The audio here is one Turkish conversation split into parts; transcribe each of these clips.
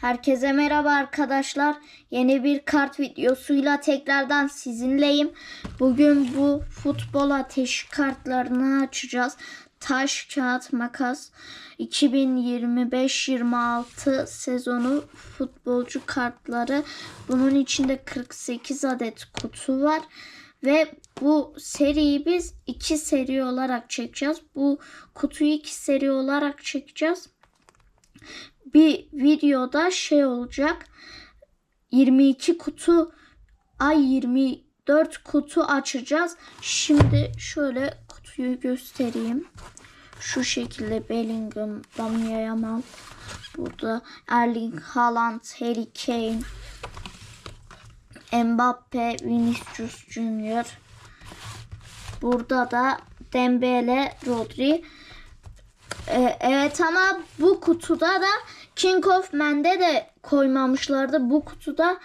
Herkese merhaba arkadaşlar. Yeni bir kart videosuyla tekrardan sizinleyim. Bugün bu futbol ateşi kartlarını açacağız. Taş, kağıt, makas 2025-26 sezonu futbolcu kartları. Bunun içinde 48 adet kutu var. Ve bu seriyi biz iki seri olarak çekeceğiz. Bu kutuyu iki seri olarak çekeceğiz bir videoda şey olacak. 22 kutu ay 24 kutu açacağız. Şimdi şöyle kutuyu göstereyim. Şu şekilde Bellingham, Lamine Yamal, burada Erling Haaland, Harry Kane, Mbappe, Vinicius Junior. Burada da Dembele, Rodri. Ee, evet ama bu kutuda da King of Man'de de koymamışlardı. Bu kutuda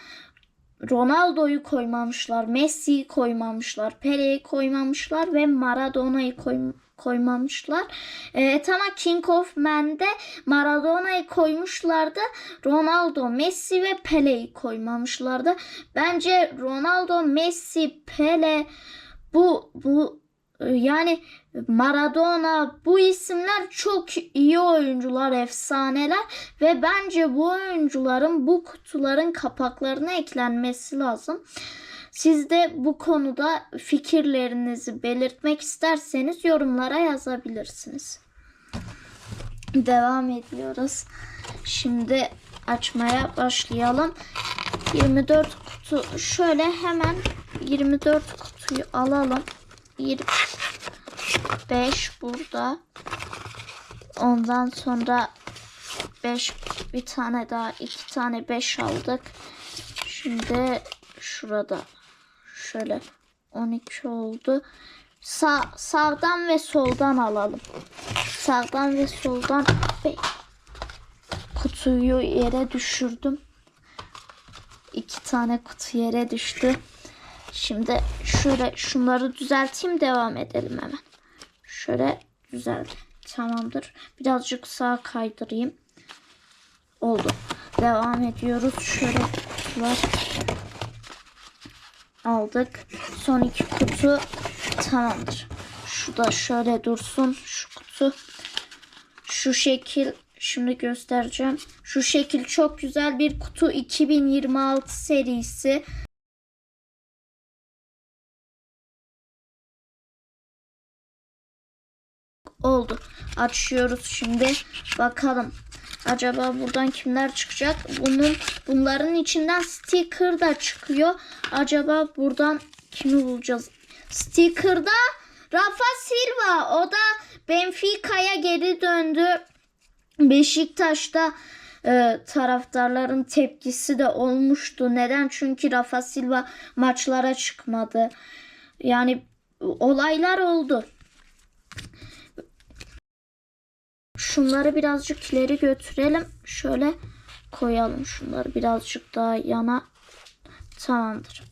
Ronaldo'yu koymamışlar, Messi'yi koymamışlar, Pele'yi koymamışlar ve Maradona'yı koy, koymamışlar. Evet ama King of Man'de Maradona'yı koymuşlardı. Ronaldo, Messi ve Pele'yi koymamışlardı. Bence Ronaldo, Messi, Pele bu bu yani Maradona bu isimler çok iyi oyuncular, efsaneler ve bence bu oyuncuların bu kutuların kapaklarına eklenmesi lazım. Siz de bu konuda fikirlerinizi belirtmek isterseniz yorumlara yazabilirsiniz. Devam ediyoruz. Şimdi açmaya başlayalım. 24 kutu şöyle hemen 24 kutuyu alalım. 25 burada. Ondan sonra 5 bir tane daha iki tane 5 aldık. Şimdi şurada şöyle 12 oldu. Sağ, sağdan ve soldan alalım. Sağdan ve soldan kutuyu yere düşürdüm. İki tane kutu yere düştü. Şimdi şöyle şunları düzelteyim devam edelim hemen. Şöyle düzelt. Tamamdır. Birazcık sağa kaydırayım. Oldu. Devam ediyoruz. Şöyle kutular aldık. Son iki kutu tamamdır. Şu da şöyle dursun. Şu kutu. Şu şekil şimdi göstereceğim. Şu şekil çok güzel bir kutu 2026 serisi. Oldu. Açıyoruz şimdi. Bakalım. Acaba buradan kimler çıkacak? Bunun bunların içinden sticker da çıkıyor. Acaba buradan kimi bulacağız? Sticker'da Rafa Silva. O da Benfica'ya geri döndü. Beşiktaş'ta e, taraftarların tepkisi de olmuştu. Neden? Çünkü Rafa Silva maçlara çıkmadı. Yani olaylar oldu. Şunları birazcık ileri götürelim. Şöyle koyalım şunları birazcık daha yana. Tamamdır.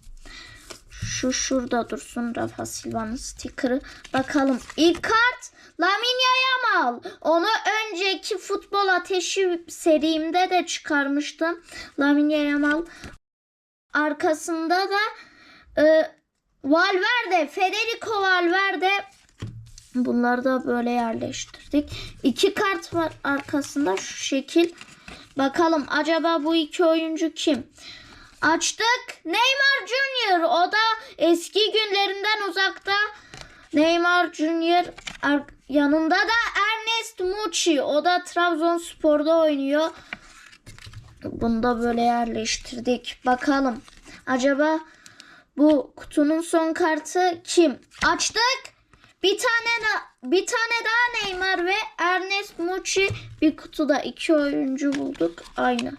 Şu şurada dursun Rafa Silva'nın stikeri. Bakalım ilk kart Lamine Yamal. Onu önceki futbol ateşi serimde de çıkarmıştım. Lamine Yamal. Arkasında da e, Valverde, Federico Valverde Bunları da böyle yerleştirdik. İki kart var arkasında şu şekil. Bakalım acaba bu iki oyuncu kim? Açtık. Neymar Junior. O da eski günlerinden uzakta. Neymar Junior. Yanında da Ernest Muçi. O da Trabzonspor'da oynuyor. Bunu da böyle yerleştirdik. Bakalım. Acaba bu kutunun son kartı kim? Açtık. Bir tane da bir tane daha Neymar ve Ernest Muçi bir kutuda iki oyuncu bulduk. Aynı.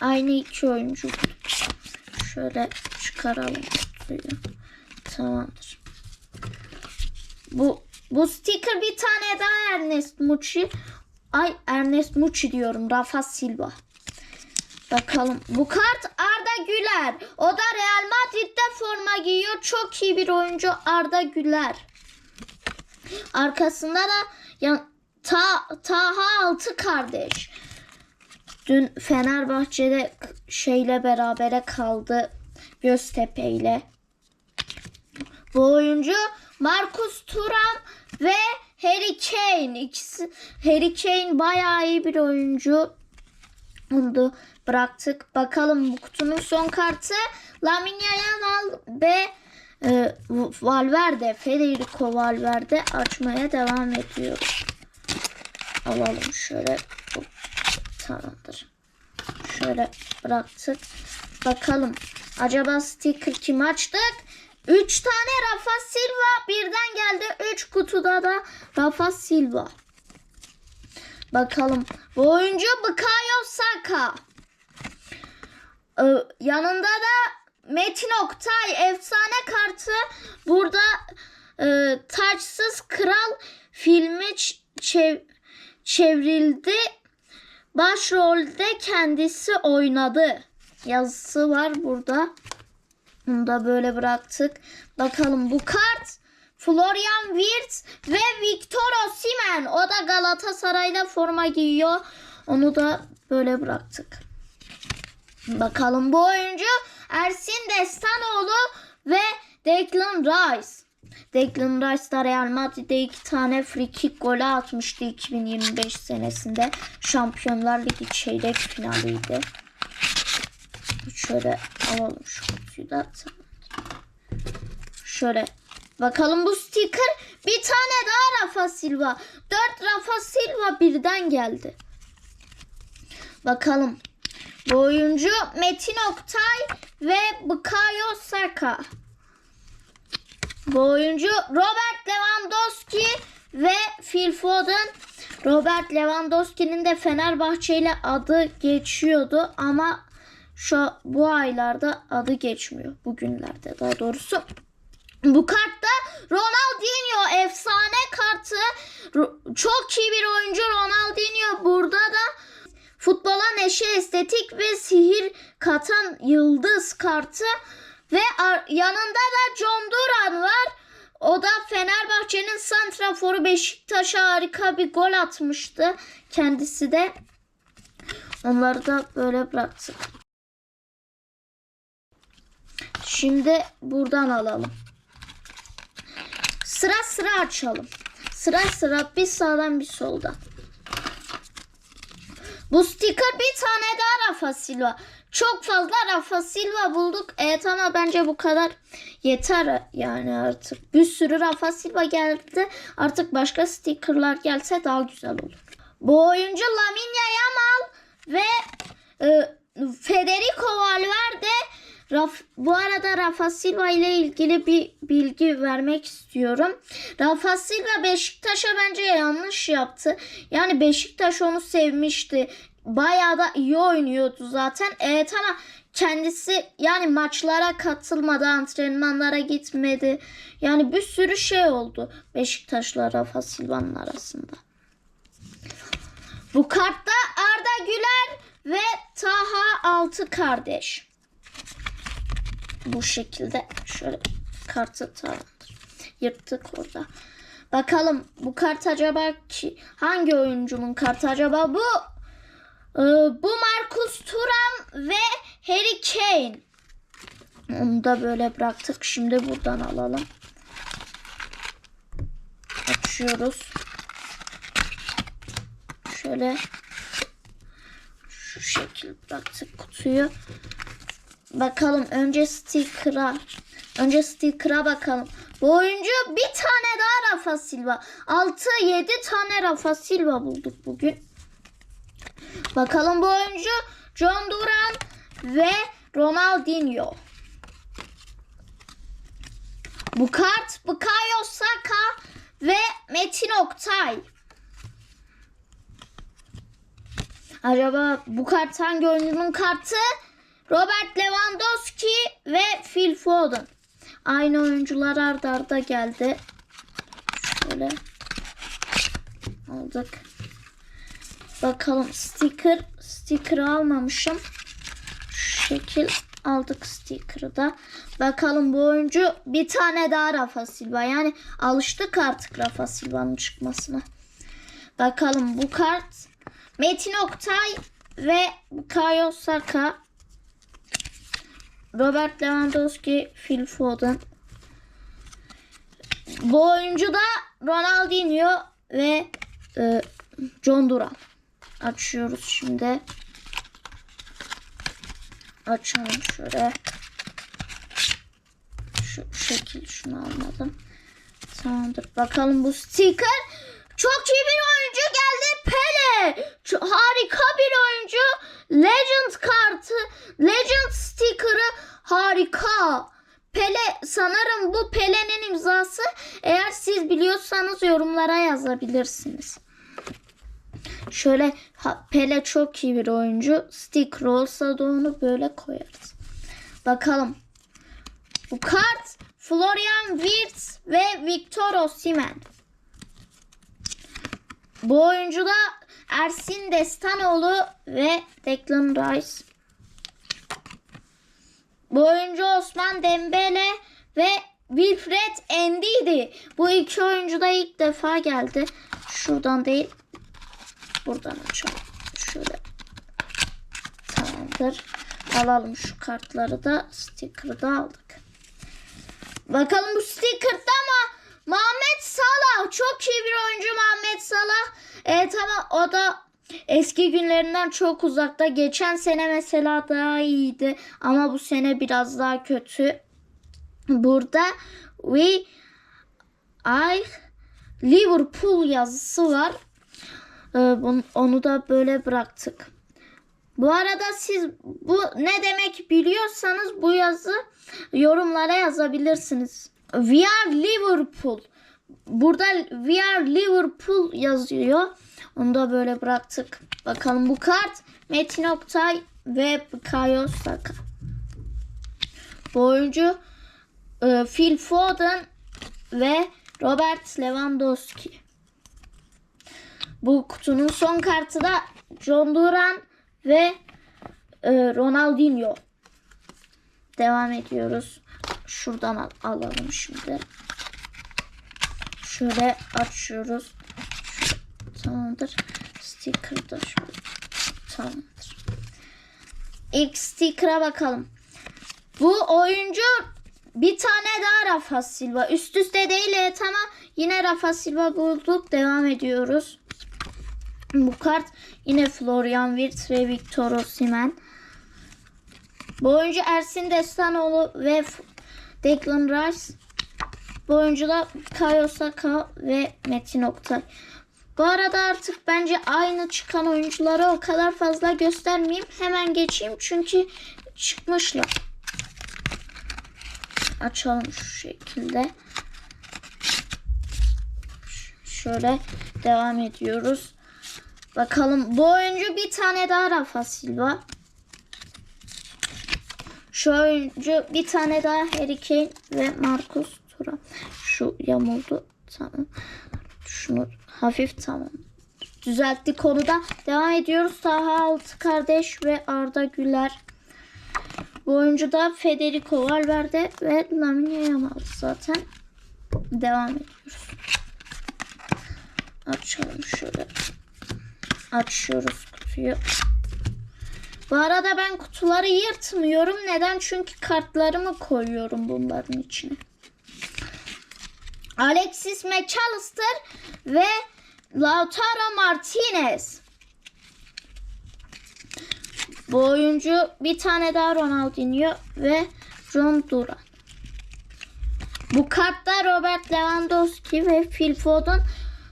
Aynı iki oyuncu. Şöyle çıkaralım kutuyu. Tamamdır. Bu bu sticker bir tane daha Ernest Muçi. Ay Ernest Muçi diyorum. Rafa Silva. Bakalım. Bu kart Arda Güler. O da Real Madrid'de forma giyiyor. Çok iyi bir oyuncu Arda Güler. Arkasında da ya, ta, Taha altı kardeş. Dün Fenerbahçe'de şeyle berabere kaldı. Göztepe ile. Bu oyuncu Marcus Thuram ve Harry Kane. İkisi Harry Kane bayağı iyi bir oyuncu. Da bıraktık. Bakalım bu kutunun son kartı Lamine Yamal ve e, Valverde, Federico Valverde açmaya devam ediyoruz. Alalım şöyle. Tamamdır. Şöyle bıraktık. Bakalım. Acaba sticker kim açtık? 3 tane Rafa Silva birden geldi. 3 kutuda da Rafa Silva. Bakalım. Bu oyuncu Bukayo Saka. Yanında da Metin Oktay efsane kartı. Burada e, taçsız kral filmi çev- çevrildi. Başrolde kendisi oynadı. Yazısı var burada. Bunu da böyle bıraktık. Bakalım bu kart Florian Wirtz ve Victor Osimhen. O da Galatasaray'da forma giyiyor. Onu da böyle bıraktık. Bakalım bu oyuncu Ersin Destanoğlu ve Declan Rice. Declan Rice da Real Madrid'de iki tane free kick golü atmıştı 2025 senesinde. Şampiyonlar Ligi çeyrek finaliydi. Şöyle alalım şu kutuyu da. Şöyle bakalım bu sticker bir tane daha Rafa Silva. Dört Rafa Silva birden geldi. Bakalım. Bu oyuncu Metin Oktay ve Bukayo Saka. Bu oyuncu Robert Lewandowski ve Phil Foden. Robert Lewandowski'nin de Fenerbahçe ile adı geçiyordu ama şu bu aylarda adı geçmiyor. Bugünlerde daha doğrusu. Bu kartta Ronaldinho efsane kartı. Çok iyi bir oyuncu Ronaldinho. Burada da futbola neşe, estetik ve sihir katan yıldız kartı. Ve yanında da John Duran var. O da Fenerbahçe'nin santraforu Beşiktaş'a harika bir gol atmıştı. Kendisi de onları da böyle bıraktık. Şimdi buradan alalım. Sıra sıra açalım. Sıra sıra bir sağdan bir soldan. Bu sticker bir tane daha Rafa Silva. Çok fazla Rafa Silva bulduk. Evet ama bence bu kadar yeter yani artık. Bir sürü Rafa Silva geldi. Artık başka stickerlar gelse daha güzel olur. Bu oyuncu Lamine Yamal ve e, Federico Valverde Raf, bu arada Rafa Silva ile ilgili bir bilgi vermek istiyorum. Rafa Silva Beşiktaş'a bence yanlış yaptı. Yani Beşiktaş onu sevmişti. Bayağı da iyi oynuyordu zaten. Evet ama kendisi yani maçlara katılmadı, antrenmanlara gitmedi. Yani bir sürü şey oldu Beşiktaş'la Rafa Silva'nın arasında. Bu kartta Arda Güler ve Taha Altı kardeş. Bu şekilde şöyle kartı tamamdır. Yırttık orada. Bakalım bu kart acaba ki hangi oyuncunun kartı acaba bu? Ee, bu Marcus Thuram ve Harry Kane. Onu da böyle bıraktık. Şimdi buradan alalım. Açıyoruz. Şöyle şu şekil bıraktık kutuyu. Bakalım önce sticker'a. Önce sticker'a bakalım. Bu oyuncu bir tane daha Rafa Silva. 6-7 tane Rafa Silva bulduk bugün. Bakalım bu oyuncu John Duran ve Ronaldinho. Bu kart Bukayo Saka ve Metin Oktay. Acaba bu kart hangi oyuncunun kartı? Robert Lewandowski ve Phil Foden. Aynı oyuncular arda arda geldi. Şöyle aldık. Bakalım sticker sticker almamışım. Şu şekil aldık sticker'ı da. Bakalım bu oyuncu bir tane daha Rafa Silva. Yani alıştık artık Rafa Silva'nın çıkmasına. Bakalım bu kart Metin Oktay ve Kayo Saka. Robert Lewandowski, Phil Foden. Bu oyuncu da Ronaldinho ve e, John Duran. Açıyoruz şimdi. Açalım şöyle. Şu şekil şunu almadım. Tamamdır. Bakalım bu sticker. Çok iyi bir oyuncu geldi. Pele. Ç- harika bir oyuncu. Legend kartı. Legend sticker'ı harika. Pele sanırım bu Pele'nin imzası. Eğer siz biliyorsanız yorumlara yazabilirsiniz. Şöyle Pele çok iyi bir oyuncu. Sticker olsa da onu böyle koyarız. Bakalım. Bu kart Florian Wirtz ve Victor Osimhen. Bu oyuncu da Ersin Destanoğlu ve Declan Rice. Bu oyuncu Osman Dembele ve Wilfred Ndidi. Bu iki oyuncu da ilk defa geldi. Şuradan değil. Buradan açalım. Şöyle. Tamamdır. Alalım şu kartları da. Sticker'ı da aldık. Bakalım bu sticker'da ama Muhammed Salah çok iyi bir oyuncu Muhammed Salah. Evet ama o da eski günlerinden çok uzakta. Geçen sene mesela daha iyiydi ama bu sene biraz daha kötü. Burada we I Liverpool yazısı var. Bunu- Onu da böyle bıraktık. Bu arada siz bu ne demek biliyorsanız bu yazı yorumlara yazabilirsiniz. We are Liverpool. Burada We are Liverpool yazıyor. Onu da böyle bıraktık. Bakalım bu kart Metin Oktay ve Bukayo Saka. Bu oyuncu e, Phil Foden ve Robert Lewandowski. Bu kutunun son kartı da John Duran ve e, Ronaldinho. Devam ediyoruz. Şuradan al- alalım şimdi. Şöyle açıyoruz. Tamamdır. Sticker da şöyle. Tamamdır. İlk sticker'a bakalım. Bu oyuncu bir tane daha Rafa Silva. Üst üste değil evet ama yine Rafa Silva bulduk. Devam ediyoruz. Bu kart yine Florian Wirtz ve Victor Osimhen. Bu oyuncu Ersin Destanoğlu ve Declan Rice. Bu oyuncu da Kayo Saka ve Metin Oktay. Bu arada artık bence aynı çıkan oyuncuları o kadar fazla göstermeyeyim. Hemen geçeyim çünkü çıkmışlar. Açalım şu şekilde. Şöyle devam ediyoruz. Bakalım bu oyuncu bir tane daha Rafa Silva. Şu oyuncu bir tane daha Harry Kane ve Marcus Thuram. Şu yamuldu. Tamam. Şunu hafif tamam. Düzelttik konuda. Devam ediyoruz. Taha Altı kardeş ve Arda Güler. Bu oyuncu da Federico Valverde ve Lamine Yamal zaten. Devam ediyoruz. Açalım şöyle. Açıyoruz kutuyu. Bu arada ben kutuları yırtmıyorum. Neden? Çünkü kartlarımı koyuyorum bunların içine. Alexis McAllister ve Lautaro Martinez. Bu oyuncu bir tane daha Ronaldinho ve John Duran. Bu kartta Robert Lewandowski ve Phil Foden.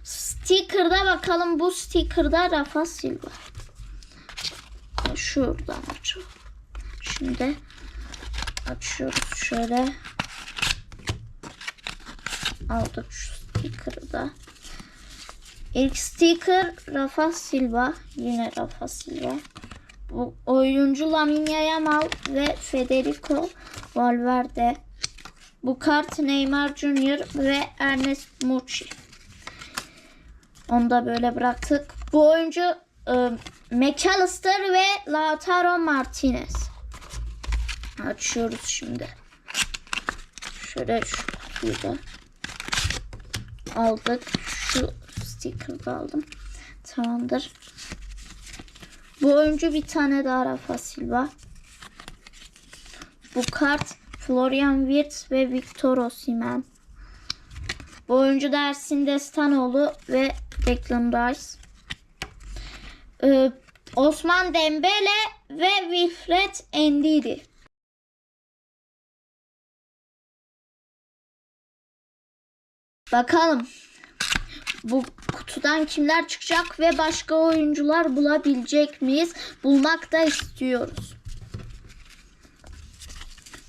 Sticker'da bakalım bu sticker'da Rafa Silva. Şuradan açalım. Şimdi açıyoruz şöyle. Aldık şu sticker'ı da. İlk sticker Rafa Silva. Yine Rafa Silva. Bu oyuncu Lamine Yamal ve Federico Valverde. Bu kart Neymar Junior ve Ernest Mucci. Onu da böyle bıraktık. Bu oyuncu e, McAllister ve Lautaro Martinez. Açıyoruz şimdi. Şöyle şu kutuyu da aldık. Şu sticker'ı da aldım. Tamamdır. Bu oyuncu bir tane daha Rafa Silva. Bu kart Florian Wirtz ve Victor Osimhen. Bu oyuncu da Ersin Destanoğlu ve Declan Rice. Ee, Osman Dembele ve Wilfred Endidi. Bakalım bu kutudan kimler çıkacak ve başka oyuncular bulabilecek miyiz? Bulmak da istiyoruz.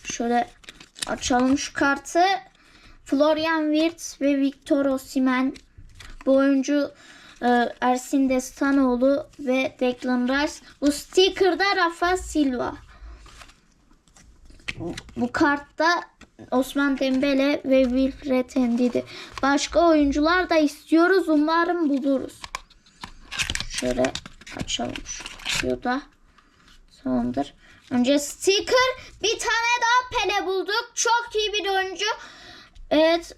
Şöyle açalım şu kartı. Florian Wirtz ve Victor Osimhen. Bu oyuncu e, Ersin Destanoğlu ve Declan Rice. Bu sticker'da Rafa Silva. Bu kartta Osman Dembele ve Wilfred Ndidi. Başka oyuncular da istiyoruz. Umarım buluruz. Şöyle açalım şu kutuyu da. Tamamdır. Önce sticker. Bir tane daha Pele bulduk. Çok iyi bir oyuncu. Evet.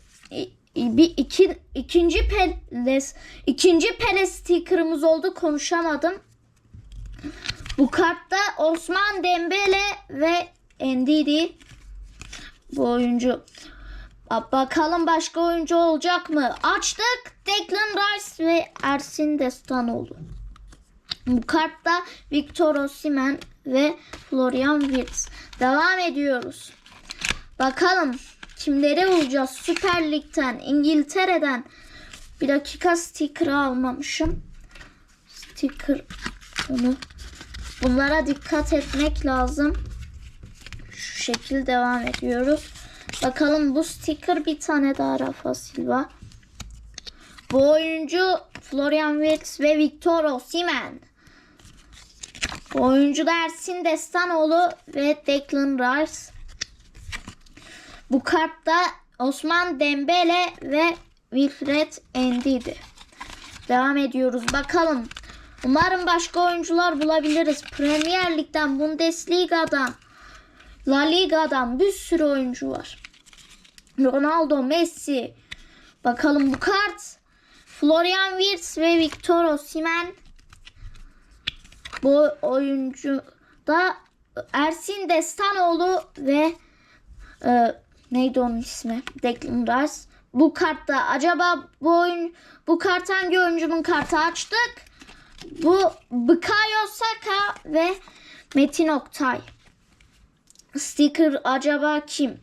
Bir iki, ikinci Pele ikinci Pele sticker'ımız oldu. Konuşamadım. Bu kartta Osman Dembele ve Ndidi bu oyuncu. Ba- Bakalım başka oyuncu olacak mı? Açtık. Declan Rice ve Ersin Destanoğlu. Bu kartta Victor Osimhen ve Florian Wirtz. Devam ediyoruz. Bakalım kimleri bulacağız? Süper Lig'den, İngiltere'den. Bir dakika sticker almamışım. Sticker bunu. Bunlara dikkat etmek lazım. Şu şekil devam ediyoruz. Bakalım bu sticker bir tane daha Rafa Silva. Bu oyuncu Florian Wirtz ve Victor Osimhen. Oyuncu Ersin Destanoğlu ve Declan Rice. Bu kartta Osman Dembele ve Wilfred Ndidi. Devam ediyoruz. Bakalım. Umarım başka oyuncular bulabiliriz. Premier Lig'den, Bundesliga'dan, La Liga'dan bir sürü oyuncu var. Ronaldo, Messi. Bakalım bu kart. Florian Wirtz ve Victor Osimhen. Bu oyuncu da Ersin Destanoğlu ve e, neydi onun ismi? Declan Rice. Bu kartta acaba bu oyun bu kart hangi oyuncunun kartı açtık? Bu Bukayo Saka ve Metin Oktay. Sticker acaba kim?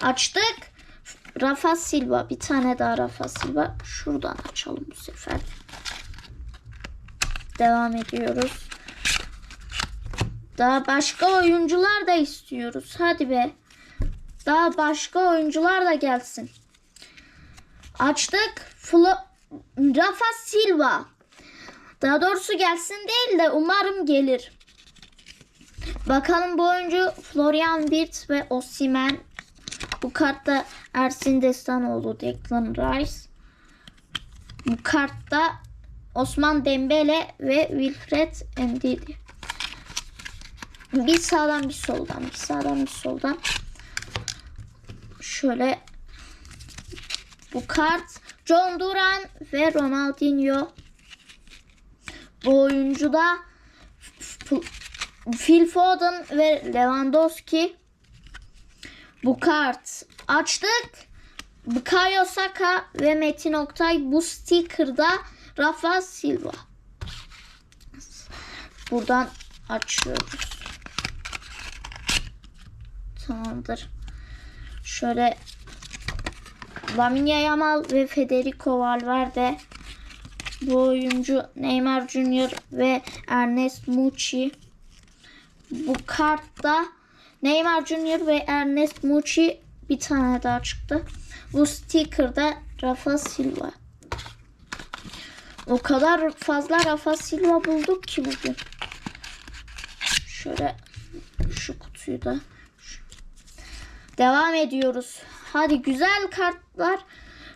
Açtık. Rafa Silva. Bir tane daha Rafa Silva. Şuradan açalım bu sefer. Devam ediyoruz. Daha başka oyuncular da istiyoruz. Hadi be. Daha başka oyuncular da gelsin. Açtık. Flo Rafa Silva. Daha doğrusu gelsin değil de umarım gelir. Bakalım bu oyuncu Florian Wirtz ve Osimhen. Bu kartta Ersin Destanoğlu, Declan Rice. Bu kartta Osman Dembele ve Wilfred Ndidi. Bir sağdan bir soldan, bir sağdan bir soldan. Şöyle bu kart John Duran ve Ronaldinho. Bu oyuncu da F- Phil Foden ve Lewandowski. Bu kart açtık. Bukayo Saka ve Metin Oktay bu sticker'da Rafa Silva. Buradan açıyoruz. Tamamdır. Şöyle Lamine Yamal ve Federico Valverde. Bu oyuncu Neymar Junior ve Ernest Muçi. Bu kartta Neymar Junior ve Ernest Muçi bir tane daha çıktı. Bu sticker'da Rafa Silva. O kadar fazla Rafa Silva bulduk ki bugün. Şöyle şu kutuyu da Devam ediyoruz. Hadi güzel kartlar.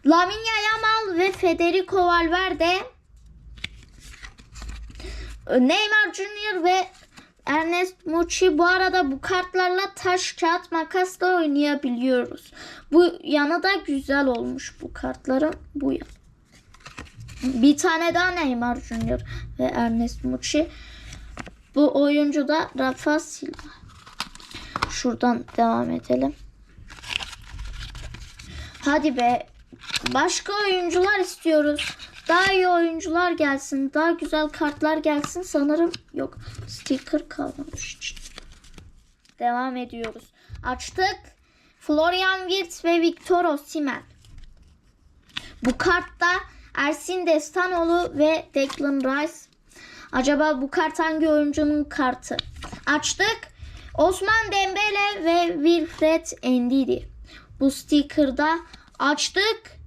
Lamine Yamal ve Federico Valverde. Neymar Junior ve Ernest Muçi bu arada bu kartlarla taş kağıt makas da oynayabiliyoruz. Bu yanı da güzel olmuş bu kartların bu yan. Bir tane daha Neymar Junior ve Ernest Muçi. Bu oyuncu da Rafa Silva. Şuradan devam edelim. Hadi be. Başka oyuncular istiyoruz. Daha iyi oyuncular gelsin. Daha güzel kartlar gelsin. Sanırım yok. Sticker kalmamış. Devam ediyoruz. Açtık. Florian Wirtz ve Victor Osimhen. Bu kartta Ersin Destanoğlu ve Declan Rice. Acaba bu kart hangi oyuncunun kartı? Açtık. Osman Dembele ve Wilfred Ndidi. Bu sticker'da açtık.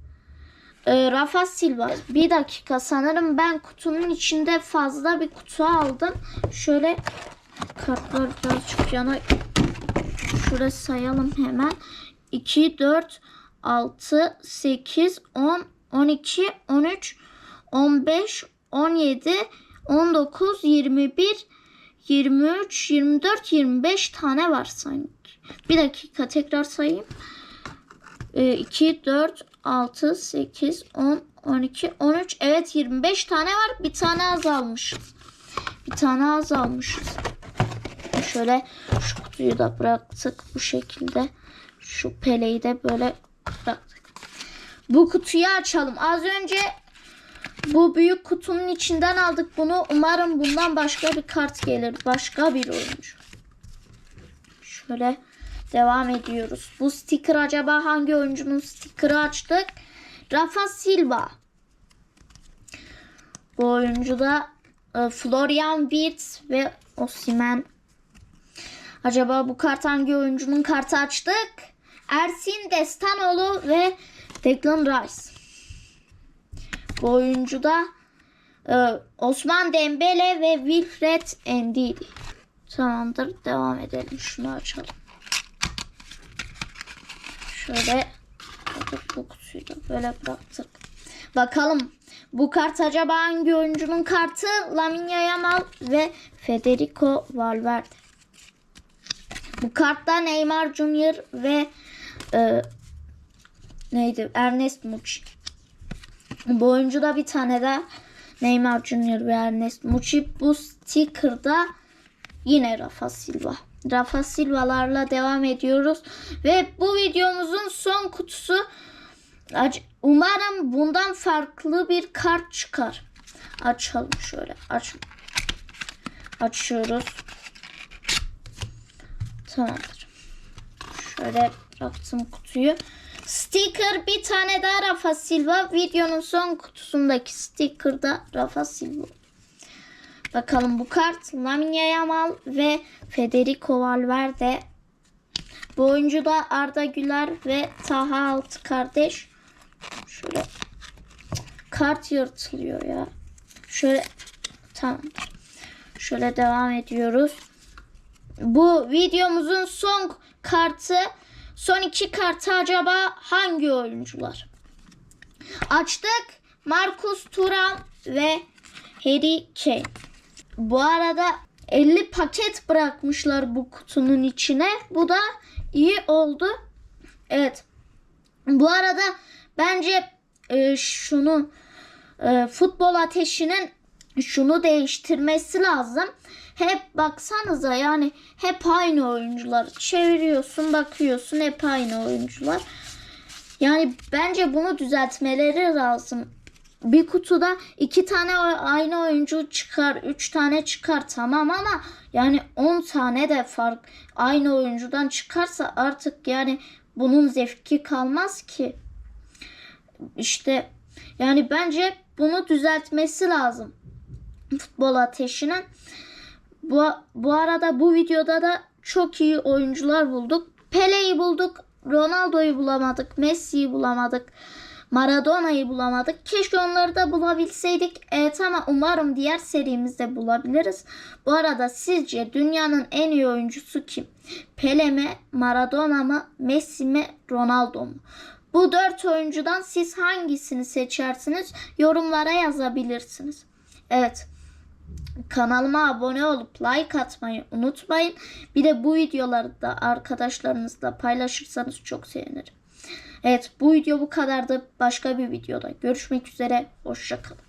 Ee, Rafa Silva. Bir dakika sanırım ben kutunun içinde fazla bir kutu aldım. Şöyle kartlar birazcık yana şurada sayalım hemen. 2, 4, 6, 8, 10, 12, 13, 15, 17, 19, 21, 23, 24, 25 tane var sanki. Bir dakika tekrar sayayım. Ee, 2, 4, 6, 8, 10, 12, 13. Evet 25 tane var. Bir tane azalmışız. Bir tane azalmışız. Şöyle şu kutuyu da bıraktık bu şekilde. Şu peleyi de böyle bıraktık. Bu kutuyu açalım. Az önce bu büyük kutunun içinden aldık bunu. Umarım bundan başka bir kart gelir. Başka bir oyuncu. Şöyle devam ediyoruz. Bu sticker acaba hangi oyuncunun sticker'ı açtık? Rafa Silva. Bu oyuncu da e, Florian Wirtz ve Osimhen. Acaba bu kart hangi oyuncunun kartı açtık? Ersin Destanoğlu ve Declan Rice. Bu oyuncu da e, Osman Dembele ve Wilfred Ndidi. Tamamdır. Devam edelim. Şunu açalım. Şöyle bu kutuyu böyle bıraktık. Bakalım bu kart acaba hangi oyuncunun kartı? Lamine Yamal ve Federico Valverde. Bu kartta Neymar Junior ve e, neydi? Ernest Muçi. Bu oyuncuda bir tane de Neymar Junior ve Ernest Muçi. Bu sticker'da yine Rafa Silva. Rafa Silva'larla devam ediyoruz. Ve bu videomuzun son kutusu umarım bundan farklı bir kart çıkar. Açalım şöyle. Aç. Açıyoruz. Tamamdır. Şöyle bıraktım kutuyu. Sticker bir tane daha Rafa Silva. Videonun son kutusundaki sticker da Rafa Silva. Bakalım bu kart Lamine Yamal ve Federico Valverde. Bu oyuncu da Arda Güler ve Taha Altı kardeş. Şöyle kart yırtılıyor ya. Şöyle tamam. Şöyle devam ediyoruz. Bu videomuzun son kartı son iki kartı acaba hangi oyuncular? Açtık. Marcus Thuram ve Harry Kane. Bu arada 50 paket bırakmışlar bu kutunun içine. Bu da iyi oldu. Evet. Bu arada bence e, şunu e, futbol ateşinin şunu değiştirmesi lazım. Hep baksanıza yani hep aynı oyuncular. Çeviriyorsun bakıyorsun hep aynı oyuncular. Yani bence bunu düzeltmeleri lazım. Bir kutuda iki tane aynı oyuncu çıkar, üç tane çıkar tamam ama yani on tane de fark aynı oyuncudan çıkarsa artık yani bunun zevki kalmaz ki. İşte yani bence bunu düzeltmesi lazım futbol ateşinin. Bu, bu arada bu videoda da çok iyi oyuncular bulduk. Pele'yi bulduk. Ronaldo'yu bulamadık. Messi'yi bulamadık. Maradona'yı bulamadık. Keşke onları da bulabilseydik. Evet ama umarım diğer serimizde bulabiliriz. Bu arada sizce dünyanın en iyi oyuncusu kim? Pele mi, Maradona mı, Messi mi, Ronaldo mu? Bu dört oyuncudan siz hangisini seçersiniz? Yorumlara yazabilirsiniz. Evet. Kanalıma abone olup like atmayı unutmayın. Bir de bu videoları da arkadaşlarınızla paylaşırsanız çok sevinirim. Evet bu video bu kadardı. Başka bir videoda görüşmek üzere. Hoşçakalın.